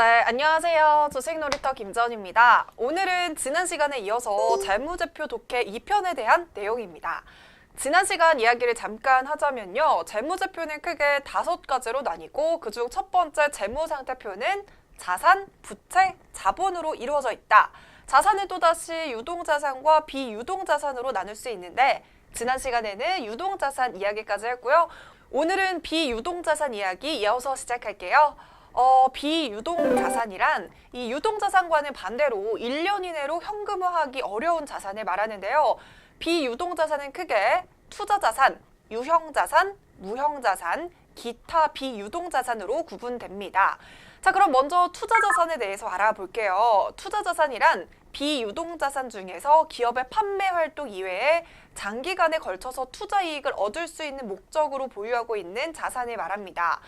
네, 안녕하세요. 주식놀이터 김전입니다. 오늘은 지난 시간에 이어서 재무제표 독해 2편에 대한 내용입니다. 지난 시간 이야기를 잠깐 하자면요. 재무제표는 크게 다섯 가지로 나뉘고 그중 첫 번째 재무상태표는 자산, 부채, 자본으로 이루어져 있다. 자산은 또다시 유동자산과 비유동자산으로 나눌 수 있는데 지난 시간에는 유동자산 이야기까지 했고요. 오늘은 비유동자산 이야기 이어서 시작할게요. 어, 비유동 자산이란 이 유동 자산과는 반대로 1년 이내로 현금화하기 어려운 자산을 말하는데요. 비유동 자산은 크게 투자 자산, 유형 자산, 무형 자산, 기타 비유동 자산으로 구분됩니다. 자, 그럼 먼저 투자 자산에 대해서 알아볼게요. 투자 자산이란 비유동 자산 중에서 기업의 판매 활동 이외에 장기간에 걸쳐서 투자 이익을 얻을 수 있는 목적으로 보유하고 있는 자산을 말합니다.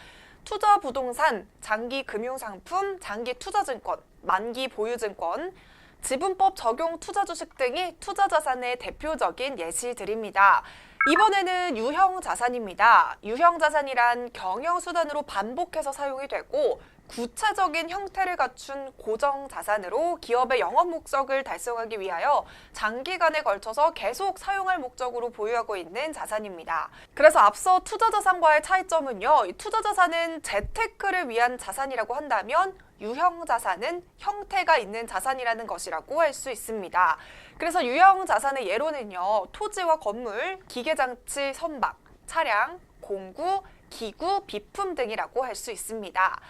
투자 부동산, 장기 금융상품, 장기 투자증권, 만기 보유증권, 지분법 적용 투자 주식 등이 투자 자산의 대표적인 예시들입니다. 이번에는 유형 자산입니다. 유형 자산이란 경영 수단으로 반복해서 사용이 되고 구체적인 형태를 갖춘 고정 자산으로 기업의 영업 목적을 달성하기 위하여 장기간에 걸쳐서 계속 사용할 목적으로 보유하고 있는 자산입니다. 그래서 앞서 투자 자산과의 차이점은요. 이 투자 자산은 재테크를 위한 자산이라고 한다면 유형 자산은 형태가 있는 자산이라는 것이라고 할 수 있습니다. 그래서 유형 자산의 예로는요. 토지와 건물, 기계 장치, 선박, 차량, 공구, 기구, 비품 등이라고 할 수 있습니다.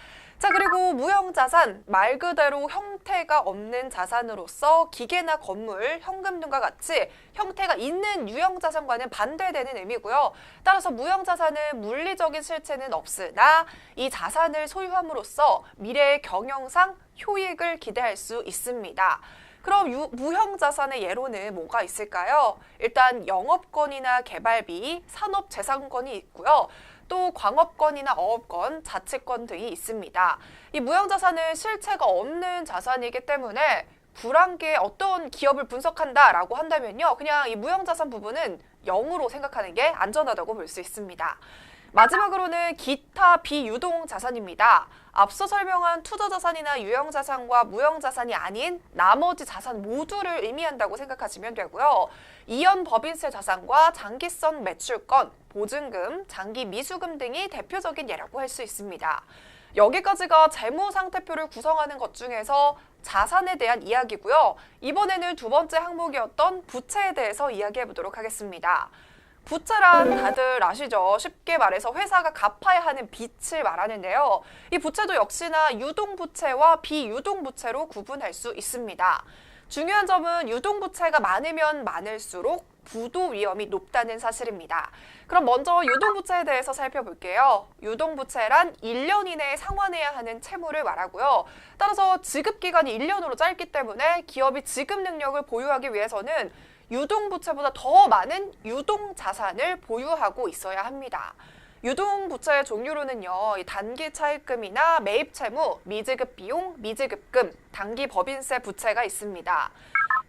자, 그리고 무형자산, 말 그대로 형태가 없는 자산으로서 기계나 건물, 현금 등과 같이 형태가 있는 유형자산과는 반대되는 의미고요. 따라서 무형자산은 물리적인 실체는 없으나 이 자산을 소유함으로써 미래의 경영상 효익을 기대할 수 있습니다. 그럼 유, 무형자산의 예로는 뭐가 있을까요? 일단 영업권이나 개발비, 산업재산권이 있고요. 또 광업권이나 어업권, 자치권 등이 있습니다. 이 무형자산은 실체가 없는 자산이기 때문에 불황기에 어떤 기업을 분석한다라고 한다면요. 그냥 이 무형자산 부분은 0으로 생각하는 게 안전하다고 볼 수 있습니다. 마지막으로는 기타 비유동 자산입니다. 앞서 설명한 투자 자산이나 유형 자산과 무형 자산이 아닌 나머지 자산 모두를 의미한다고 생각하시면 되고요. 이연 법인세 자산과 장기성 매출권, 보증금, 장기 미수금 등이 대표적인 예라고 할 수 있습니다. 여기까지가 재무 상태표를 구성하는 것 중에서 자산에 대한 이야기고요. 이번에는 두 번째 항목이었던 부채에 대해서 이야기해 보도록 하겠습니다. 부채란 다들 아시죠? 쉽게 말해서 회사가 갚아야 하는 빚을 말하는데요. 이 부채도 역시나 유동부채와 비유동부채로 구분할 수 있습니다. 중요한 점은 유동부채가 많으면 많을수록 부도 위험이 높다는 사실입니다. 그럼 먼저 유동부채에 대해서 살펴볼게요. 유동부채란 1년 이내에 상환해야 하는 채무를 말하고요. 따라서 지급기간이 1년으로 짧기 때문에 기업이 지급 능력을 보유하기 위해서는 유동부채보다 더 많은 유동자산을 보유하고 있어야 합니다. 유동부채의 종류로는요, 단기 차입금이나 매입 채무, 미지급 비용, 미지급금, 단기 법인세 부채가 있습니다.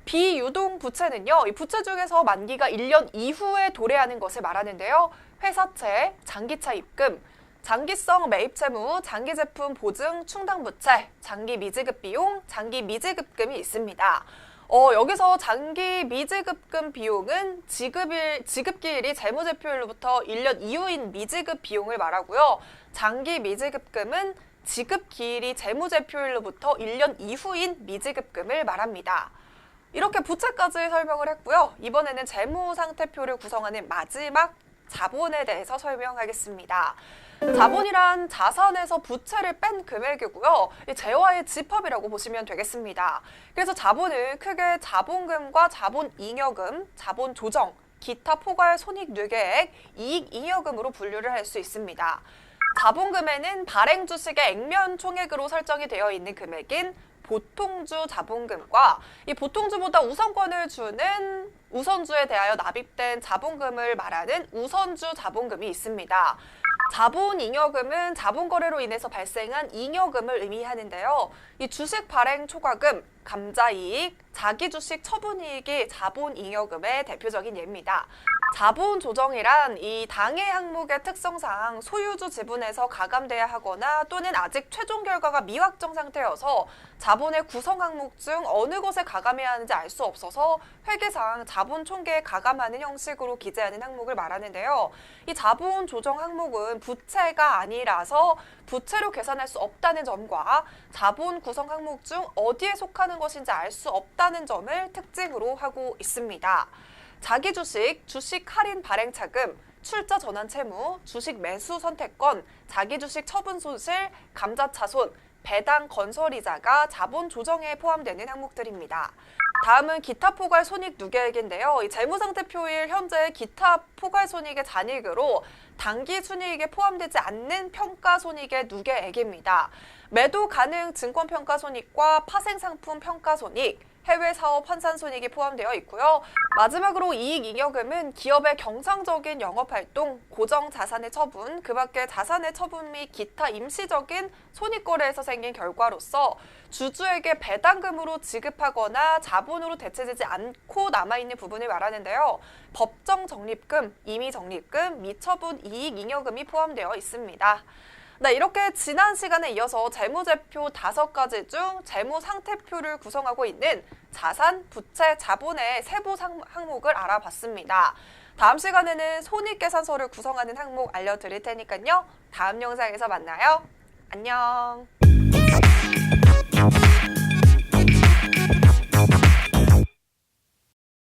비유동 부채는요, 이 부채 중에서 만기가 1년 이후에 도래하는 것을 말하는데요. 회사채, 장기차 입금, 장기성 매입 채무, 장기 제품 보증 충당 부채, 장기 미지급 비용, 장기 미지급금이 있습니다. 어, 여기서 장기 미지급금 비용은 지급일, 지급기일이 재무제표일로부터 1년 이후인 미지급 비용을 말하고요. 장기 미지급금은 지급기일이 재무제표일로부터 1년 이후인 미지급금을 말합니다. 이렇게 부채까지 설명을 했고요. 이번에는 재무상태표를 구성하는 마지막 자본에 대해서 설명하겠습니다. 자본이란 자산에서 부채를 뺀 금액이고요. 재화의 집합이라고 보시면 되겠습니다. 그래서 자본은 크게 자본금과 자본잉여금, 자본조정, 기타 포괄 손익뇌계액, 이익잉여금으로 분류를 할 수 있습니다. 자본금에는 발행 주식의 액면 총액으로 설정이 되어 있는 금액인 보통주 자본금과 이 보통주보다 우선권을 주는 우선주에 대하여 납입된 자본금을 말하는 우선주 자본금이 있습니다. 자본 잉여금은 자본 거래로 인해서 발생한 잉여금을 의미하는데요. 이 주식 발행 초과금, 감자 이익, 자기 주식 처분 이익이 자본 잉여금의 대표적인 예입니다. 자본 조정이란 이 당해 항목의 특성상 소유주 지분에서 가감돼야 하거나 또는 아직 최종 결과가 미확정 상태여서 자본의 구성 항목 중 어느 것에 가감해야 하는지 알 수 없어서 회계상 자본 총계에 가감하는 형식으로 기재하는 항목을 말하는데요. 이 자본 조정 항목은 부채가 아니라서 부채로 계산할 수 없다는 점과 자본 구성 항목 중 어디에 속하는 것인지 알 수 없다는 점을 특징으로 하고 있습니다. 자기 주식, 주식 할인 발행 차금, 출자 전환 채무, 주식 매수 선택권, 자기 주식 처분 손실, 감자 차손, 배당 건설 이자가 자본 조정에 포함되는 항목들입니다. 다음은 기타 포괄 손익 누계액인데요. 이 재무상태표일 현재 기타 포괄 손익의 잔액으로 단기 순이익에 포함되지 않는 평가 손익의 누계액입니다. 매도 가능 증권 평가 손익과 파생 상품 평가 손익, 해외 사업 환산 손익이 포함되어 있고요. 마지막으로 이익 잉여금은 기업의 경상적인 영업 활동, 고정 자산의 처분, 그 밖에 자산의 처분 및 기타 임시적인 손익 거래에서 생긴 결과로서 주주에게 배당금으로 지급하거나 자본으로 대체되지 않고 남아 있는 부분을 말하는데요. 법정 적립금, 임의 적립금, 미처분 이익 잉여금이 포함되어 있습니다. 네, 이렇게 지난 시간에 이어서 재무제표 다섯 가지 중 재무상태표를 구성하고 있는 자산, 부채, 자본의 세부 상- 항목을 알아봤습니다. 다음 시간에는 손익계산서를 구성하는 항목 알려드릴 테니까요. 다음 영상에서 만나요. 안녕.